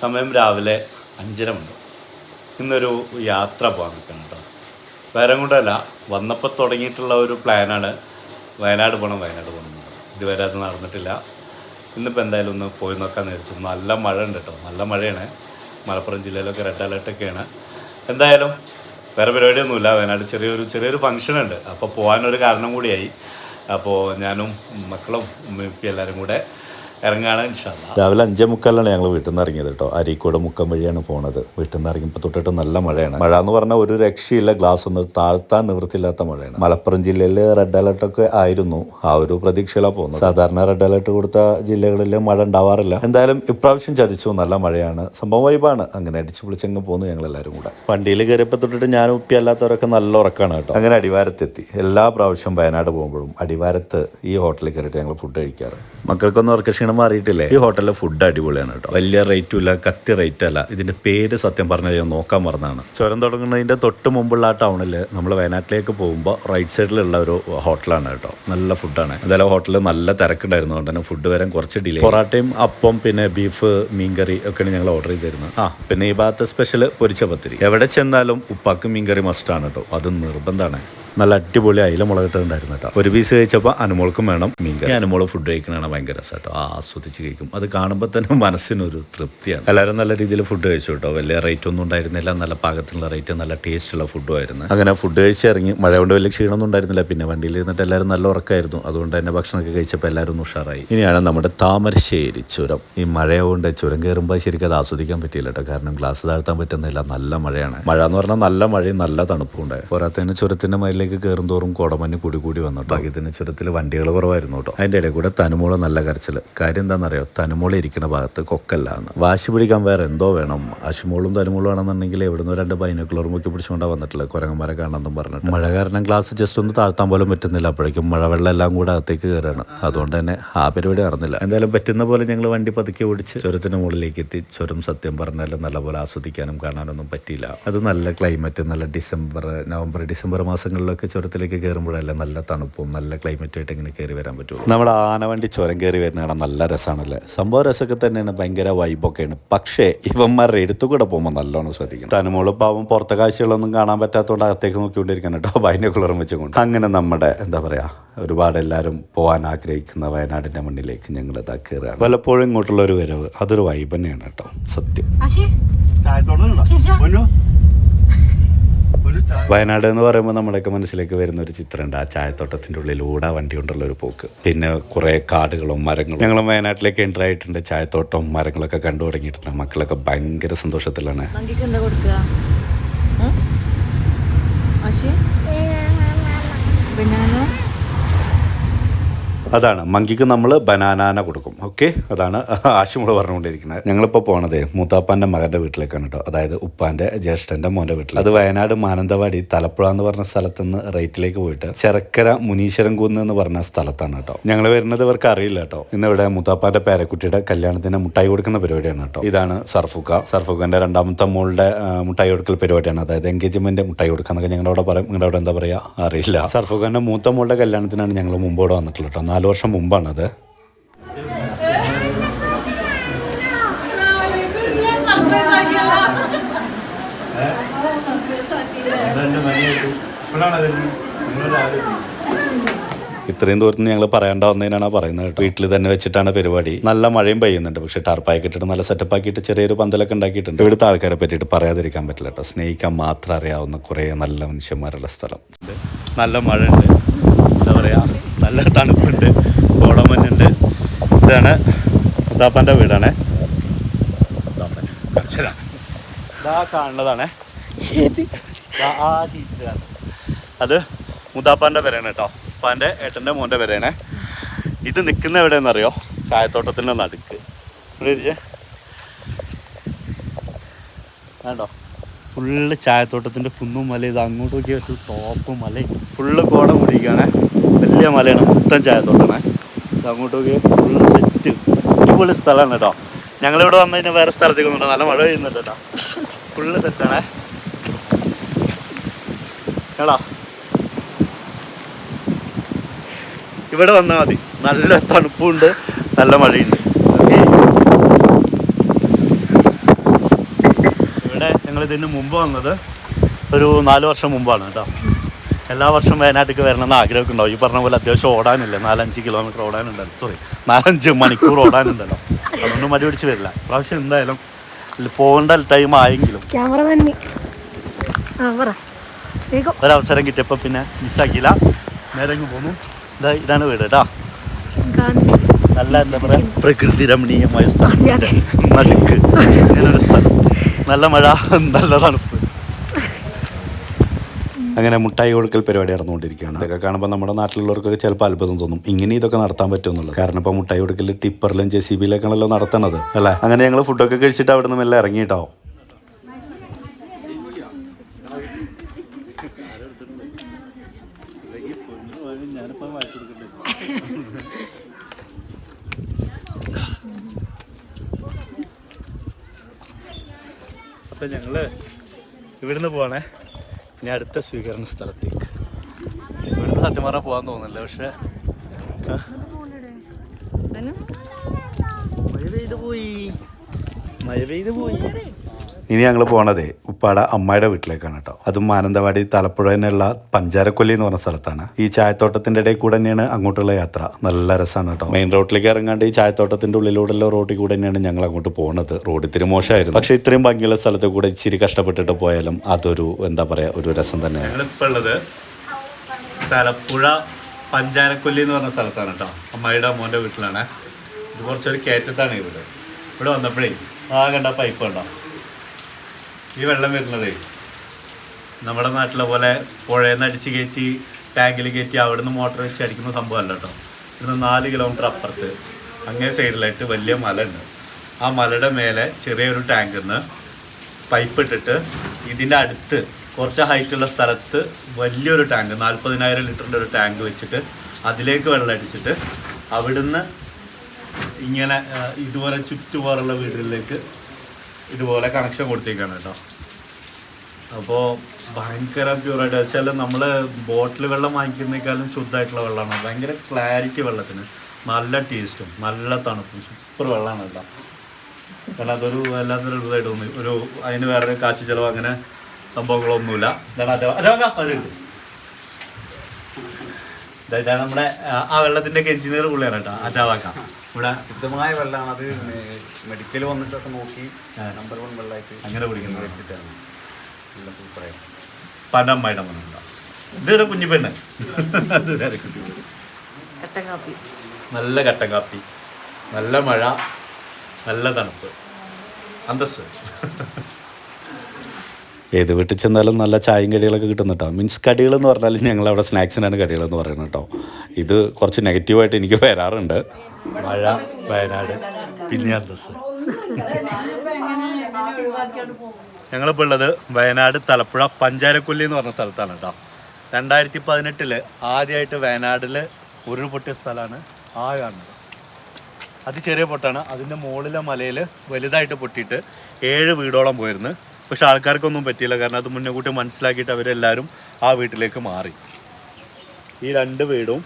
സമയം രാവിലെ അഞ്ചര മണി. ഇന്നൊരു യാത്ര പോകാൻ നിൽക്കണം കേട്ടോ. വേറെ കൊണ്ടല്ല വന്നപ്പോൾ തുടങ്ങിയിട്ടുള്ള ഒരു പ്ലാനാണ് വയനാട് പോകണം വയനാട് പോകണം ഇതുവരെ അത് നടന്നിട്ടില്ല. ഇന്നിപ്പോൾ എന്തായാലും ഒന്ന് പോയി നോക്കാമെന്ന് വിചാരിച്ചു. നല്ല മഴ ഉണ്ട് കേട്ടോ. നല്ല മഴയാണ്. മലപ്പുറം ജില്ലയിലൊക്കെ റെഡ് അലേർട്ടൊക്കെയാണ് എന്തായാലും വേറെ പരിപാടിയൊന്നുമില്ല. വയനാട് ചെറിയൊരു ചെറിയൊരു ഫംഗ്ഷൻ ഉണ്ട്. അപ്പോൾ പോകാനൊരു കാരണം കൂടിയായി. അപ്പോൾ ഞാനും മക്കളും ഉമ്മയും എല്ലാവരും കൂടെ ഇൻഷാല്ല രാവിലെ അഞ്ചേ മുക്കാലാണ് ഞങ്ങൾ വീട്ടിൽ നിന്ന് ഇറങ്ങിയത് കേട്ടോ. അരീക്കോട് മുക്കം വഴിയാണ് പോണത്. വീട്ടിൽ നിന്ന് ഇറങ്ങിയപ്പോൾ തൊട്ടിട്ട് നല്ല മഴയാണ്. മഴ എന്ന് പറഞ്ഞാൽ ഒരു രക്ഷയില്ല ഗ്ലാസ് ഒന്ന് താഴ്ത്താൻ നിവൃത്തിയില്ലാത്ത മഴയാണ്. മലപ്പുറം ജില്ലയിൽ റെഡ് അലർട്ട് ഒക്കെ ആയിരുന്നു. ആ ഒരു പ്രതീക്ഷയിലാണ് പോകുന്നത്. സാധാരണ റെഡ് അലർട്ട് കൊടുത്ത ജില്ലകളിൽ മഴ ഉണ്ടാവാറില്ല. എന്തായാലും ഇപ്രാവശ്യം ചതിച്ചു. നല്ല മഴയാണ്. സംഭവം വൈബാണ്. അങ്ങനെ അടിച്ചു പൊളിച്ചങ്ങ് പോകുന്നു ഞങ്ങൾ എല്ലാവരും കൂടെ. വണ്ടിയിൽ കയറിയപ്പോൾ തൊട്ടിട്ട് ഞാൻ ഉപ്പി അല്ലാത്തവരൊക്കെ നല്ല ഉറക്കാണ് കേട്ടോ. അങ്ങനെ അടിവാരത്തെത്തി. എല്ലാ പ്രാവശ്യം വയനാട് പോകുമ്പോഴും അടിവാരത്ത് ഈ ഹോട്ടലിൽ കയറിയിട്ട് ഞങ്ങൾ ഫുഡ് കഴിക്കാറ്. മക്കൾക്കൊന്നും അവർക്ക് ക്ഷീണം മാറിയിട്ടില്ലേ? ഈ ഹോട്ടലിലെ ഫുഡ് അടിപൊളിയാണ് കേട്ടോ. വലിയ റേറ്റും ഇല്ല കത്തി റേറ്റ് അല്ല. ഇതിന്റെ പേര് സത്യം പറഞ്ഞാൽ ഞാൻ നോക്കാൻ മറന്നാണ്. ചുരം തുടങ്ങുന്നതിന്റെ തൊട്ട് മുമ്പുള്ള ആ ടൗണിൽ നമ്മൾ വയനാട്ടിലേക്ക് പോകുമ്പോൾ റൈറ്റ് സൈഡിലുള്ള ഒരു ഹോട്ടലാണ് കേട്ടോ. നല്ല ഫുഡാണ് എന്തായാലും ഹോട്ടലിൽ നല്ല തിരക്കുണ്ടായിരുന്നതുകൊണ്ട് തന്നെ ഫുഡ് വരാൻ കുറച്ച് ഡിലേ പൊറാട്ടയും അപ്പം പിന്നെ ബീഫ് മീൻകറി ഒക്കെയാണ് ഞങ്ങൾ ഓർഡർ ചെയ്തിരുന്നത്. ആ പിന്നെ ഈ ഭാഗത്തെ സ്പെഷ്യൽ പൊരിച്ച പത്തിരി. എവിടെ ചെന്നാലും ഉപ്പാക്ക് മീൻകറി മസ്റ്റാണ് കേട്ടോ. അത് നിർബന്ധമാണ്. നല്ല അടിപൊളി അയില മുളകിട്ടുണ്ടായിരുന്നു കേട്ടോ. ഒരു പീസ് കഴിച്ചപ്പോൾ അനുമോൾക്കും വേണം മീൻകറി അനുമോൾ ഫുഡ് കഴിക്കണതാണ് ഭയങ്കര രസം കേട്ടോ. ആസ്വദിച്ച് കഴിക്കും. അത് കാണുമ്പോൾ തന്നെ മനസ്സിനൊരു തൃപ്തിയാണ്. എല്ലാവരും നല്ല രീതിയിൽ ഫുഡ് കഴിച്ചു കേട്ടോ. വലിയ റേറ്റ് ഒന്നും ഉണ്ടായിരുന്നില്ല. നല്ല പാകത്തിനുള്ള റേറ്റ് നല്ല ടേസ്റ്റുള്ള ഫുഡും ആയിരുന്നു. അങ്ങനെ ഫുഡ് കഴിച്ച് ഇറങ്ങി. മഴ കൊണ്ട് വലിയ ക്ഷീണമൊന്നും ഉണ്ടായിരുന്നില്ല. പിന്നെ വണ്ടിയിൽ ഇരുന്നിട്ട് എല്ലാവരും നല്ല ഉറക്കമായിരുന്നു അതുകൊണ്ട് തന്നെ ഭക്ഷണമൊക്കെ കഴിച്ചപ്പോൾ എല്ലാവരും ഒന്ന് ഉഷാറായി. ഇനിയാണ് നമ്മുടെ താമരശ്ശേരി ചുരം. ഈ മഴയുകൊണ്ട് ചുരം കയറുമ്പോൾ ശരിക്കും അത് ആസ്വദിക്കാൻ പറ്റിയില്ല കേട്ടോ. കാരണം ഗ്ലാസ് താഴ്ത്താൻ പറ്റുന്നില്ല. നല്ല മഴയാണ്. മഴ എന്ന് പറഞ്ഞാൽ നല്ല മഴയും നല്ല തണുപ്പും ഉണ്ട് പോരാത്തതിന് ചുരത്തിന്റെ മയിലേക്ക് കയറും തോറും കുടമഞ്ഞ് കൂടി കൂടി വന്നു ഭാഗ്യത്തിന് ചുരത്തിൽ വണ്ടികൾ കുറവായിരുന്നു കേട്ടോ. അതിന്റെ ഇടയിൽ കൂടെ തനുമോള നല്ല കരച്ചിൽ കാര്യം എന്താണെന്നറിയോ? തനുമോള ഇരിക്കുന്ന ഭാഗത്ത് കൊക്കല്ല എന്ന്. വാശി പിടിക്കാൻ വേറെ എന്തോ വേണം. അശുമോളും തനുമോളും ആണെന്നുണ്ടെങ്കിൽ എവിടുന്ന് രണ്ട് ബൈനോക്കുലർ ഒക്കെ പിടിച്ചുകൊണ്ടാ വന്നിട്ടുള്ളത് കുരങ്ങന്മാരെ കാണാമെന്നും പറഞ്ഞിട്ട്. മഴ കാരണം ഗ്ലാസ് ജസ്റ്റ് ഒന്ന് താഴ്ത്താൻ പോലും പറ്റുന്നില്ല. അപ്പോഴേക്കും മഴവെള്ളം എല്ലാം കൂടെ അകത്തേക്ക് കയറാണ് അതുകൊണ്ട് തന്നെ ആ പരിപാടി നടന്നില്ല. എന്തായാലും പറ്റുന്ന പോലെ ഞങ്ങൾ വണ്ടി പതുക്കെ ഓടിച്ച് ചുരത്തിന് മുകളിലേക്ക് എത്തി. ചുരം സത്യം പറഞ്ഞാലും നല്ലപോലെ ആസ്വദിക്കാനും കാണാനൊന്നും പറ്റിയില്ല. അത് നല്ല ക്ലൈമറ്റ് നല്ല ഡിസംബർ നവംബർ ഡിസംബർ മാസങ്ങളിലൊക്കെ ചുരത്തിലേക്ക് കയറുമ്പോഴല്ലേ നല്ല തണുപ്പും നല്ല ക്ലൈമറ്റും ആയിട്ട് ഇങ്ങനെ കയറി വരാൻ പറ്റുള്ളൂ. നമ്മുടെ ആനവണ്ടി ചുരം കയറി വരുന്ന കാണാൻ നല്ല രസമാണല്ലേ സംഭവ രസമൊക്കെ തന്നെയാണ് ഭയങ്കര വൈബൊക്കെയാണ് പക്ഷേ ഇവന്മാരുടെ എടുത്തു കൂടെ പോകുമ്പോൾ നല്ലോണം ശ്രദ്ധിക്കണം. തനുമോൾ പാവം പുറത്തെ കാഴ്ചകളൊന്നും കാണാൻ പറ്റാത്തതുകൊണ്ട് അകത്തേക്ക് നോക്കിക്കൊണ്ടിരിക്കണം കേട്ടോ ബൈനോക്കുളറും വെച്ചുകൊണ്ട്. അങ്ങനെ നമ്മുടെ എന്താ പറയാ ഒരുപാട് എല്ലാവരും പോകാൻ ആഗ്രഹിക്കുന്ന വയനാടിന്റെ മണ്ണിലേക്ക് ഞങ്ങൾ ഇതാ കയറുകയാണ്. പലപ്പോഴും ഇങ്ങോട്ടുള്ള ഒരു വരവ് അതൊരു വൈബ് തന്നെയാണ് കേട്ടോ സത്യം. വയനാട് എന്ന് പറയുമ്പോൾ നമ്മുടെയൊക്കെ മനസ്സിലേക്ക് വരുന്ന ഒരു ചിത്രമുണ്ട് ആ ചായത്തോട്ടത്തിന്റെ ഉള്ളിലൂടെ വണ്ടി കൊണ്ടുള്ള ഒരു പോക്ക്. പിന്നെ കുറേ കാടുകളും മരങ്ങളും. ഞങ്ങൾ വയനാട്ടിലേക്ക് എന്റർ ആയിട്ടുണ്ട്. ചായത്തോട്ടവും മരങ്ങളൊക്കെ കണ്ടു തുടങ്ങിയിട്ടുണ്ട്. മക്കളൊക്കെ ഭയങ്കര സന്തോഷത്തിലാണ്. പിന്നെ ബനാന അതാണ്. മങ്കിക്ക് നമ്മൾ ബനാനാന കൊടുക്കും. ഓക്കെ? അതാണ് ആശുമോൾ പറഞ്ഞുകൊണ്ടിരിക്കുന്നത്. ഞങ്ങളിപ്പോൾ പോണത് മൂത്താപ്പാന്റെ മകന്റെ വീട്ടിലേക്കാണ് കേട്ടോ അതായത് ഉപ്പാന്റെ ജ്യേഷ്ഠന്റെ മോന്റെ വീട്ടിൽ അത് വയനാട് മാനന്തവാടി തലപ്പുഴ എന്ന് പറഞ്ഞ സ്ഥലത്ത് നിന്ന് റൈറ്റിലേക്ക് പോയിട്ട് ചെറക്കര മുനീശ്വരം കുന്ന് എന്ന് പറഞ്ഞ സ്ഥലത്താണ് കേട്ടോ ഞങ്ങൾ വരുന്നത് ഇവർക്ക് അറിയില്ല കേട്ടോ ഇന്ന് ഇവിടെ മൂത്താപ്പാന്റെ പേരക്കുട്ടിയുടെ കല്യാണത്തിന് മുട്ടായി കൊടുക്കുന്ന പരിപാടിയാണ് കേട്ടോ ഇതാണ് സർഫുക്ക. സർഫുക്കന്റെ രണ്ടാമത്തെ മോളുടെ മുട്ടായി കൊടുക്കൽ പരിപാടിയാണ്. അതായത് എൻഗേജ്മെന്റ് മുട്ടായി കൊടുക്കാന്നൊക്കെ ഞങ്ങളുടെ അവിടെ പറയും. നിങ്ങളുടെ അവിടെ എന്താ പറയുക അറിയില്ല. സർഫുഖാന്റെ മൂത്ത മോളുടെ കല്യാണത്തിനാണ് ഞങ്ങൾ മുമ്പോട് വന്നിട്ടുള്ളത് കേട്ടോ നാല് വർഷം മുമ്പാണത്. ഇത്രയും ദൂരത്ത് ഞങ്ങൾ പറയേണ്ട വന്നതിനാണ് പറയുന്നത്. വീട്ടിൽ തന്നെ വെച്ചിട്ടാണ് പരിപാടി. നല്ല മഴയും പെയ്യുന്നുണ്ട്. പക്ഷേ ടർപ്പായി ഇട്ടിട്ട് നല്ല സെറ്റപ്പ് ആക്കിയിട്ട് ചെറിയൊരു പന്തലൊക്കെ ഉണ്ടാക്കിയിട്ടുണ്ട്. ഇവിടുത്തെ ആൾക്കാരെ പറ്റിയിട്ട് പറയാതിരിക്കാൻ പറ്റില്ല കേട്ടോ. സ്നേഹിക്കാൻ മാത്രം അറിയാവുന്ന കുറേ നല്ല മനുഷ്യന്മാരുള്ള സ്ഥലം. നല്ല മഴ ഉണ്ട് എന്താ പറയാ നല്ല തണുപ്പുണ്ട്. കോടമഞ്ഞുണ്ട് ഇതാണ് മുത്താപ്പന്റെ വീടാണ്. മുത്താപ്പൻ. ഇതാ കാണുന്നതാണേ. ആ ചീറ്റിലാണ്. അത് മുതാപ്പാന്റെ വരെയാണ് കേട്ടോ. അപ്പാന്റെ ഏട്ടന്റെ മോന്റെ വരെയാണ് ഇത് നിൽക്കുന്ന എവിടെയെന്നറിയോ? ചായത്തോട്ടത്തിന്റെ നടുക്ക്. ഇവിടെ ഇരിച്ചേ വേണ്ടോ ഫുള്ള് ചായത്തോട്ടത്തിന്റെ കുന്നും മല ഇത് അങ്ങോട്ട് നോക്കിയ ഒരു ടോപ്പ് മല ഫുള്ള് കോട കൂടിയിരിക്കുകയാണ്. വലിയ മലയാണ്. മൊത്തം ചായത്തോട്ടമാണ്. ഇത് അങ്ങോട്ട് നോക്കിയ? Full set. അടിപൊളി സ്ഥലമാണ് കേട്ടോ. ഞങ്ങളിവിടെ വന്നു കഴിഞ്ഞാൽ വേറെ സ്ഥലത്തേക്ക് വന്നു നല്ല മഴ പെയ്യുന്നുണ്ട് കേട്ടോ. ഫുള്ള് സെറ്റാണേ കേളാ. ഇവിടെ വന്നാൽ മതി. നല്ല തണുപ്പുണ്ട്. നല്ല മഴയുണ്ട്. ഇവിടെ ഞങ്ങൾ ഇതിന് മുമ്പ് വന്നത് ഒരു നാല് വർഷം മുമ്പാണ് കേട്ടോ. എല്ലാ വർഷം വയനാട്ടിലേക്ക് വരണമെന്ന് ആഗ്രഹമൊക്കെ ഉണ്ടാവും. ഈ പറഞ്ഞ പോലെ അത്യാവശ്യം ഓടാനില്ല. നാലഞ്ച് കിലോമീറ്റർ ഓടാനുണ്ടല്ലോ. സോറി നാലഞ്ച് മണിക്കൂർ ഓടാനുണ്ടല്ലോ. അതുകൊണ്ട് മടി പിടിച്ച് വരില്ല. പ്രാവശ്യം എന്തായാലും പോകേണ്ട ടൈം ആയെങ്കിലും ഒരവസരം കിട്ടിയപ്പോൾ പിന്നെ മിസ്സാക്കിയില്ല നേരെ പോന്നു. ഇതാ ഇതാണ് വീട് കേട്ടോ നല്ല എന്താ പറയുക പ്രകൃതി രമണീയമായ സ്ഥലം അതെ, അതെ. നടുക്ക്. ഇങ്ങനൊരു സ്ഥലം. നല്ല മഴ നല്ല തണുപ്പ്. അങ്ങനെ മുട്ടായി കൊടുക്കൽ പരിപാടി നടന്നുകൊണ്ടിരിക്കുകയാണ്. ഇതൊക്കെ കാണുമ്പോൾ നമ്മുടെ നാട്ടിലുള്ളവർക്കൊക്കെ ചിലപ്പോൾ അത്ഭുതം തോന്നും. ഇങ്ങനെ ഇതൊക്കെ നടത്താൻ പറ്റുമെന്നുള്ളത് കാരണം ഇപ്പോൾ മുട്ടായി കൊടുക്കൽ ടിപ്പറിലും ജെ സി ബിയിലൊക്കെയാണല്ലോ നടത്തണത് അല്ലേ? അങ്ങനെ ഞങ്ങൾ ഫുഡൊക്കെ കഴിച്ചിട്ട് അവിടെ നിന്ന് മെല്ലെ ഇറങ്ങിയിട്ടാവും അപ്പം ഞങ്ങൾ ഇവിടുന്ന് പോവാണേ. ഇനി അടുത്ത സ്വീകരണ സ്ഥലത്തേക്ക്. ഇവിടുന്ന് സത്യം പറഞ്ഞാൽ പോകാൻ തോന്നുന്നില്ല പക്ഷേ. മഴ പെയ്ത് പോയി. മഴ പെയ്ത് പോയി. ഇനി ഞങ്ങൾ പോണത് ഉപ്പാട അമ്മയുടെ വീട്ടിലേക്കാണ് കേട്ടോ. അതും മാനന്തവാടി തലപ്പുഴ തന്നെയുള്ള പഞ്ചാരക്കൊല്ലി എന്ന് പറഞ്ഞ സ്ഥലത്താണ്. ഈ ചായത്തോട്ടത്തിന്റെ ഇടയിൽ കൂടെ തന്നെയാണ് അങ്ങോട്ടുള്ള യാത്ര. നല്ല രസമാണ് കേട്ടോ. മെയിൻ റോഡിലേക്ക് ഇറങ്ങാണ്ട് ഈ ചായത്തോട്ടത്തിന്റെ ഉള്ളിലൂടെയുള്ള റോഡിൽ കൂടെ തന്നെയാണ് ഞങ്ങൾ അങ്ങോട്ട് പോകുന്നത് റോഡ് ഇത്തിരി മോശമായിരുന്നു. പക്ഷെ ഇത്രയും ഭംഗിയുള്ള സ്ഥലത്ത് കൂടെ ഇച്ചിരി കഷ്ടപ്പെട്ടിട്ട് പോയാലും അതൊരു എന്താ പറയാ ഒരു രസം തന്നെയാണ്. ഉള്ളത് തലപ്പുഴ പഞ്ചാരക്കൊല്ലി എന്ന് പറഞ്ഞ സ്ഥലത്താണ് കേട്ടോ. അമ്മയുടെ മോന്റെ വീട്ടിലാണ്. ഇത് കുറച്ചൊരു കയറ്റത്താണ് ഇവിടെ. ഇവിടെ വന്നപ്പോഴേ ആ കണ്ട പൈപ്പ് ഉണ്ടോ ഈ വെള്ളം വരുന്നതേ. നമ്മുടെ നാട്ടിലെ പോലെ പുഴയിൽ നിന്ന് അടിച്ച് കയറ്റി ടാങ്കിൽ കയറ്റി അവിടെ നിന്ന് മോട്ടർ വെച്ച് അടിക്കുന്ന സംഭവമല്ല കേട്ടോ. ഇവിടുന്ന് നാല് കിലോമീറ്റർ അപ്പുറത്ത് അങ്ങേ സൈഡിലായിട്ട് വലിയ മല ഉണ്ട് ആ മലയുടെ മേലെ ചെറിയൊരു ടാങ്കിൽ നിന്ന് പൈപ്പ് ഇട്ടിട്ട് ഇതിന്റെ അടുത്ത് കുറച്ച് ഹൈറ്റുള്ള സ്ഥലത്ത് വലിയൊരു ടാങ്ക് നാൽപ്പതിനായിരം ലിറ്ററിന്റെ ഒരു ടാങ്ക് വെച്ചിട്ട് അതിലേക്ക് വെള്ളം അടിച്ചിട്ട് അവിടുന്ന് ഇങ്ങനെ ഇതുപോലെ ചുറ്റുപാടുള്ള വീടുകളിലേക്ക് ഇതുപോലെ കണക്ഷൻ കൊടുത്തേക്കാണ് കേട്ടോ. അപ്പോൾ ഭയങ്കര പ്യൂറായിട്ട് വെച്ചാൽ നമ്മൾ ബോട്ടിൽ വെള്ളം വാങ്ങിക്കുന്നേക്കാളും ശുദ്ധമായിട്ടുള്ള വെള്ളമാണ് ഭയങ്കര ക്ലാരിറ്റി വെള്ളത്തിന്. നല്ല ടേസ്റ്റും നല്ല തണുപ്പും സൂപ്പർ വെള്ളമാണ് കേട്ടോ. അതൊരു വല്ലാത്തൊരു അത്ഭുതമായിട്ട് തോന്നി. ഒരു അതിന് വേറെ കാശ് ചിലവ് അങ്ങനെ സംഭവങ്ങളൊന്നുമില്ല. അതുണ്ട് ഇതാ ഇതാണ് നമ്മുടെ ആ, വെള്ളത്തിന്റെ ഒക്കെ എഞ്ചിനീയർ പുള്ളിയാണ് കേട്ടോ അറ്റാവാക്ക ഇവിടെ ശുദ്ധമായ വെള്ളമാണ്. അത് മെഡിക്കൽ വന്നിട്ടൊക്കെ നോക്കി നമ്പർ വൺ വെള്ളമായിട്ട് അങ്ങനെ കുടിക്കുന്നത് വെച്ചിട്ടാണ്. പടം മണ്ണുണ്ടോ ഇതൊരു കുഞ്ഞു പെണ്ണ്. നല്ല കട്ടൻ കാപ്പി നല്ല മഴ നല്ല തണുപ്പ്. അന്തസ് ഏത് വീട്ടിൽ ചെന്നാലും നല്ല ചായയും കടികളൊക്കെ കിട്ടും കേട്ടോ. മീൻസ് കടികൾ എന്ന് പറഞ്ഞാൽ ഞങ്ങൾ അവിടെ സ്നാക്സിനാണ് കടികൾ എന്ന് പറയുന്നത് കേട്ടോ. ഇത് കുറച്ച് നെഗറ്റീവായിട്ട് എനിക്ക് വരാറുണ്ട്. മഴ വയനാട് പിന്നെ ഞങ്ങളിപ്പോൾ ഉള്ളത് വയനാട് തലപ്പുഴ പഞ്ചാരക്കൊല്ലി എന്ന് പറഞ്ഞ സ്ഥലത്താണ് കേട്ടോ. രണ്ടായിരത്തി പതിനെട്ടിൽ ആദ്യമായിട്ട് വയനാട്ടിൽ ഉരുൾപൊട്ടിയ സ്ഥലമാണ് ആ കാണുന്നത് അത് ചെറിയ പൊട്ടാണ്. അതിന്റെ മുകളിലെ മലയിൽ വലുതായിട്ട് പൊട്ടിയിട്ട് ഏഴ് വീടോളം പോയിരുന്നു. പക്ഷെ ആൾക്കാർക്കൊന്നും പറ്റിയില്ല. കാരണം അത് മുന്നേ കൂട്ടി മനസ്സിലാക്കിയിട്ട് അവരെല്ലാവരും ആ വീട്ടിലേക്ക് മാറി. ഈ രണ്ട് വീടും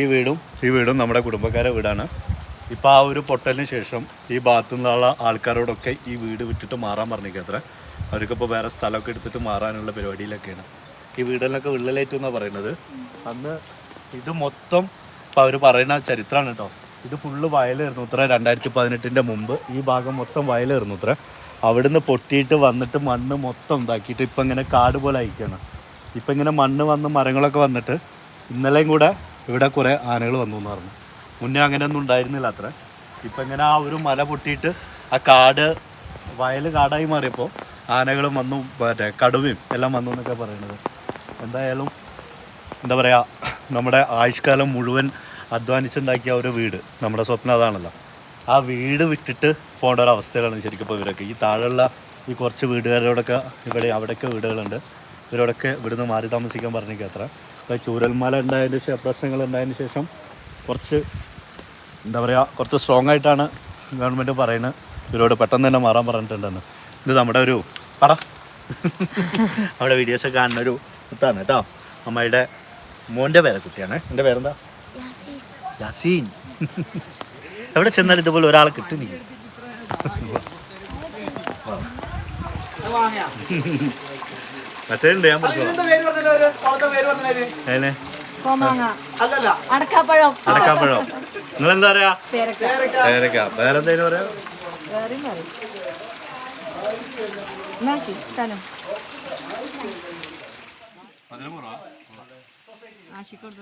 ഈ വീടും ഈ വീടും നമ്മുടെ കുടുംബക്കാരെ വീടാണ്. ഇപ്പോൾ ആ ഒരു പൊട്ടലിന് ശേഷം ഈ ഭാഗത്തു നിന്നുള്ള ആൾക്കാരോടൊക്കെ ഈ വീട് വിട്ടിട്ട് മാറാൻ പറഞ്ഞേക്കത്ര അവർക്കിപ്പോൾ വേറെ സ്ഥലമൊക്കെ എടുത്തിട്ട് മാറാനുള്ള പരിപാടിയിലൊക്കെയാണ്. ഈ വീടിലൊക്കെ വിള്ളലേറ്റു എന്നാണ് പറയുന്നത്. അന്ന് ഇത് മൊത്തം ഇപ്പോൾ അവർ പറയുന്ന ചരിത്രമാണ് കേട്ടോ. ഇത് ഫുള്ള് വയലായിരുന്നു ഇത്ര രണ്ടായിരത്തി പതിനെട്ടിന്റെ മുമ്പ് ഈ ഭാഗം മൊത്തം വയലായിരുന്നു ഇത്ര. അവിടുന്ന് പൊട്ടിയിട്ട് വന്നിട്ട് മണ്ണ് മൊത്തം ഇതാക്കിയിട്ട് ഇപ്പം ഇങ്ങനെ കാട് പോലെ അയക്കുകയാണ് ഇപ്പം ഇങ്ങനെ മണ്ണ് വന്ന് മരങ്ങളൊക്കെ വന്നിട്ട് ഇന്നലെയും കൂടെ ഇവിടെ കുറേ ആനകൾ വന്നു എന്ന് പറഞ്ഞു. മുന്നേ അങ്ങനെയൊന്നും ഉണ്ടായിരുന്നില്ല അത്ര. ഇപ്പം ഇങ്ങനെ ആ ഒരു മല പൊട്ടിയിട്ട് ആ കാട് വയൽ കാടായി മാറിയപ്പോൾ ആനകളും വന്നു മറ്റേ കടുവയും എല്ലാം വന്നു എന്നൊക്കെ പറയുന്നത്. എന്തായാലും എന്താ പറയുക നമ്മുടെ ആയുഷ്കാലം മുഴുവൻ അധ്വാനിച്ചുണ്ടാക്കിയ ഒരു വീട് നമ്മുടെ സ്വപ്നം അതാണല്ലോ. ആ വീട് വിട്ടിട്ട് പോകേണ്ട ഒരു അവസ്ഥകളാണ് ശരിക്കും ഇപ്പോൾ ഇവരൊക്കെ. ഈ താഴെയുള്ള ഈ കുറച്ച് വീടുകാരോടൊക്കെ ഇവിടെ അവിടെയൊക്കെ വീടുകളുണ്ട്. ഇവരോടൊക്കെ ഇവിടുന്ന് മാറി താമസിക്കാൻ പറഞ്ഞേക്കുക അത്ര. അപ്പോൾ ചൂരൽമല ഉണ്ടായതിന് ശേഷം പ്രശ്നങ്ങൾ ഉണ്ടായതിന് ശേഷം കുറച്ച് എന്താ പറയുക കുറച്ച് സ്ട്രോങ് ആയിട്ടാണ് ഗവൺമെന്റ് പറയുന്നത്. ഇവരോട് പെട്ടെന്ന് തന്നെ മാറാൻ പറഞ്ഞിട്ടുണ്ടെന്ന്. ഇത് നമ്മുടെ ഒരു പട അവിടെ വീഡിയോസൊക്കെ കാണുന്ന ഒരു കുത്താണ് കേട്ടോ. അമ്മയുടെ മോന്റെ പേരെ കുട്ടിയാണ്. എന്റെ പേരെന്താ? യാസീൻ. എവിടെ ചെന്നാലും ഇതുപോലെ ഒരാളെ കിട്ടുന്നില്ല. മറ്റേ ഞാൻ അടക്കാപ്പഴം. അടക്കാപ്പഴം. നിങ്ങൾ എന്താ പറയാ? പേരക്ക. പേരക്ക. വേറെ എന്തേലും പറയാ? വേറെയും പറയും. ഞാൻ തനം ആശിക്കോട്ട്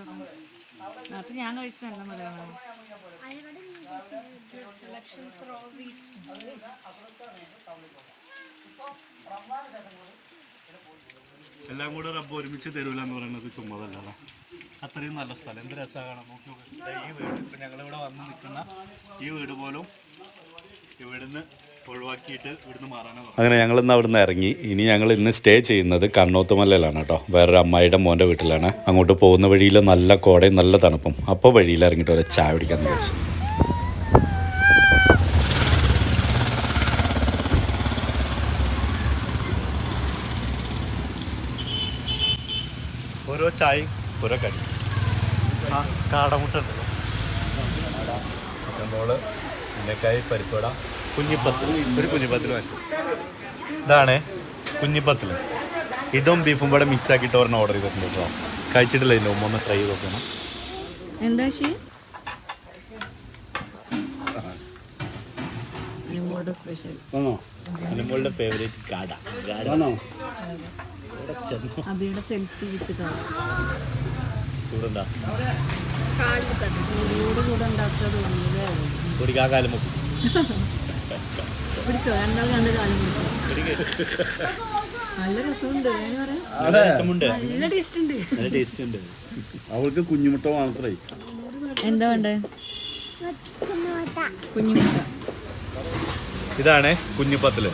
എല്ലാം കൂടെ റബ്ബ് ഒരുമിച്ച് തരൂല എന്ന് പറയുന്നത് ചുമ്മാതല്ല അത്രയും നല്ല സ്ഥലം. എന്ത് രസമാണ് നോക്കി. ഈ വീട് ഇപ്പം ഞങ്ങളിവിടെ വന്ന് നിൽക്കുന്ന ഈ വീട് പോലും ഇവിടുന്ന് അങ്ങനെ ഞങ്ങൾ ഇന്ന് അവിടുന്ന് ഇറങ്ങി. ഇനി ഞങ്ങൾ ഇന്ന് സ്റ്റേ ചെയ്യുന്നത് കണ്ണോത്തുമലയിലാണ് കേട്ടോ. വേറൊരു അമ്മായിയുടെ മോന്റെ വീട്ടിലാണ്. അങ്ങോട്ട് പോകുന്ന വഴിയിൽ നല്ല കോടയും നല്ല തണുപ്പും. അപ്പോൾ വഴിയിൽ ഇറങ്ങിയിട്ട് ഒരു ചായ പിടിക്കാമെന്ന് വിചാരിച്ചു. ഓരോ ചായ ഓരോ കടി. ആ കാടമുട്ട ഉണ്ടല്ലോ ഉന്നക്കായി പരിപ്പട കുഞ്ഞിപ്പത്ത് ഒരു കുഞ്ഞിപ്പത്തിൽ വാങ്ങിച്ചു ഇതാണ് കുഞ്ഞിപ്പത്തിൽ ഇതും ബീഫും കൂടെ മിക്സ് ആക്കിയിട്ട് ഒരെണ്ണം ഓർഡർ ചെയ്തിട്ടുണ്ട് കേട്ടോ. കഴിച്ചിട്ടില്ല ഇതിന്റെ ഉമ്മ ഒന്ന് ട്രൈ ചെയ്ത് നോക്കണം. എന്താ അനുമോളുടെ ഫേവറേറ്റ് കാട. അബിയുടെ സെൽഫി വിത്ത് കാണാം ചൂടെന്താ ചൂട് കൂടെ ഉണ്ടാക്കാതെ തോന്നിയതേ കുടിക്കാ കാലം മുക്കും പിടിച്ചോ? രണ്ടാൾ കണ്ട് കാലം പിടിച്ചോ? നല്ല രസമുണ്ട്. നല്ല ടേസ്റ്റ് ഉണ്ട്. നല്ല ടേസ്റ്റ് ഉണ്ട്. അവൾക്ക് കുഞ്ഞുമുട്ട മാത്രമേ എന്താ വേണ്ടേ? കുഞ്ഞുമുട്ട. ഇതാണ് കുഞ്ഞിപ്പത്തൽ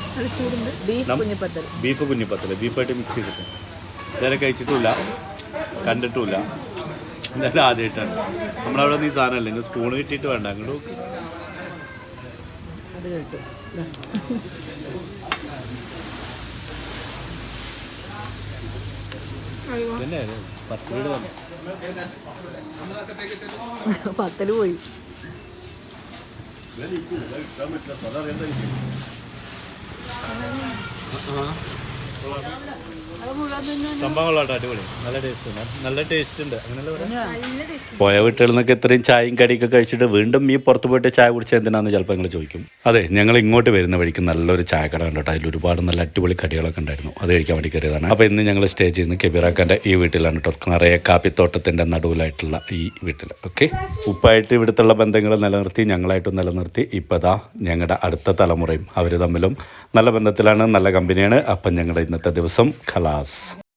ബീഫ് കുഞ്ഞിപ്പത്തൽ ബീഫായിട്ട് മിക്സ് ചെയ്തിട്ട്. ഇതുവരെ കഴിച്ചിട്ടില്ല കണ്ടിട്ടില്ല എന്തായാലും ആദ്യമായിട്ടാണ്. നമ്മളവിടെ നീ സാധനമല്ല ഇങ്ങനെ സ്പൂൺ കിട്ടിയിട്ട് വേണ്ട. അങ്ങോട്ട് നോക്ക്. അത് കേട്ടു. ദാ. തന്നെ പത്ത് രൂപ തന്നെ പത്തൽ പോയി സംഭവം അടിപൊളി. നല്ല ടേസ്റ്റ് നല്ല ടേസ്റ്റ് ഉണ്ട്. അങ്ങനെയല്ല പോയ വീട്ടിൽ നിന്നൊക്കെ ഇത്രയും ചായയും കടിയൊക്കെ കഴിച്ചിട്ട് വീണ്ടും ഈ പുറത്ത് പോയിട്ട് ചായ കുടിച്ച എന്തിനാന്ന് ചിലപ്പോൾ നിങ്ങൾ ചോദിക്കും. അതെ ഞങ്ങൾ ഇങ്ങോട്ട് വരുന്ന വഴിക്ക് നല്ലൊരു ചായക്കട കണ്ടോട്ടോ. അതിൽ ഒരുപാട് നല്ല അടിപൊളി കടികളൊക്കെ ഉണ്ടായിരുന്നു. അത് കഴിക്കാൻ വേണ്ടി കയറിയതാണ്. അപ്പോൾ ഇന്ന് ഞങ്ങൾ സ്റ്റേ ചെയ്യുന്ന കെബിറാക്കാന്റെ ഈ വീട്ടിലാണ് കേട്ടോ നിറയെ കാപ്പിത്തോട്ടത്തിന്റെ നടുവിലായിട്ടുള്ള ഈ വീട്ടിൽ ഓക്കെ ഉപ്പായിട്ട് ഇവിടുത്തുള്ള ബന്ധങ്ങൾ നിലനിർത്തി ഞങ്ങളായിട്ടും നിലനിർത്തി. ഇപ്പോൾ ദാ ഞങ്ങളുടെ അടുത്ത തലമുറയും അവർ തമ്മിലും നല്ല ബന്ധത്തിലാണ് നല്ല കമ്പനിയാണ് അപ്പം ഞങ്ങളുടെ ഇന്നത്തെ ദിവസം Bass.